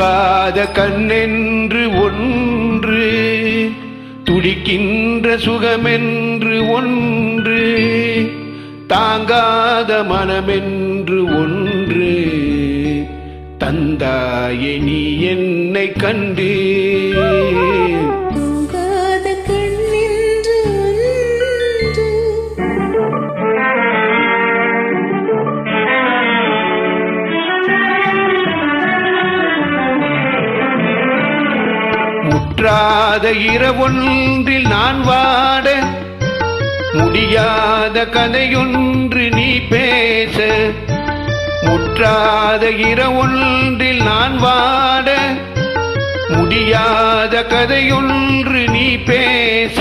தூங்காத கண்ணென்று ஒன்று துடிக்கின்ற சுகமென்று ஒன்று தாங்காத மனமென்று ஒன்று. தந்தாயே நீ என்னை கண்டு முற்றாத இரவொன்றில் நான் வாட முடியாத கதையொன்று நீ பேச. முற்றாத இரவொன்றில் நான் வாட முடியாத கதையொன்று நீ பேச.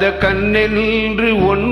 கண்ணென்று ஒன்று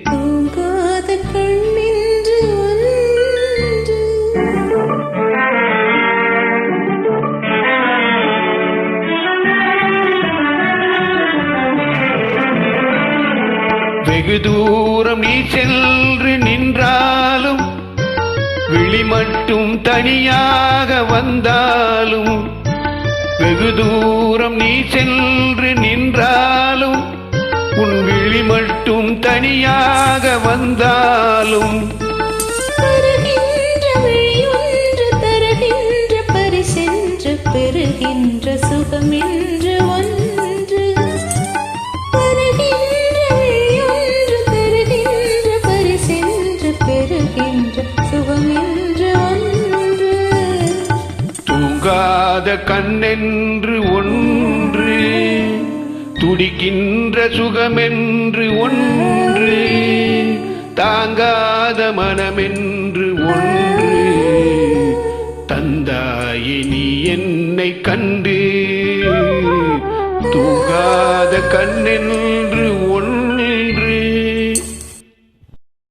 வெகு தூரம் நீ சென்று நின்றாலும் விழி மட்டும் தனியாக வந்தாலும் வெகு தூரம் நீ சென்று நின்றாலும் உன் விழி மட்டும் தனியாக வந்தாலும். தருகின்ற பரிசென்று பெறுகின்ற சுகமின் கண்ணென்று ஒன்று துடிக்கின்ற சுகமென்று ஒன்று தாங்காத மனமென்று ஒன்று. தந்தாயே நீ என்னை கண்டு தூங்காத கண்ணென்று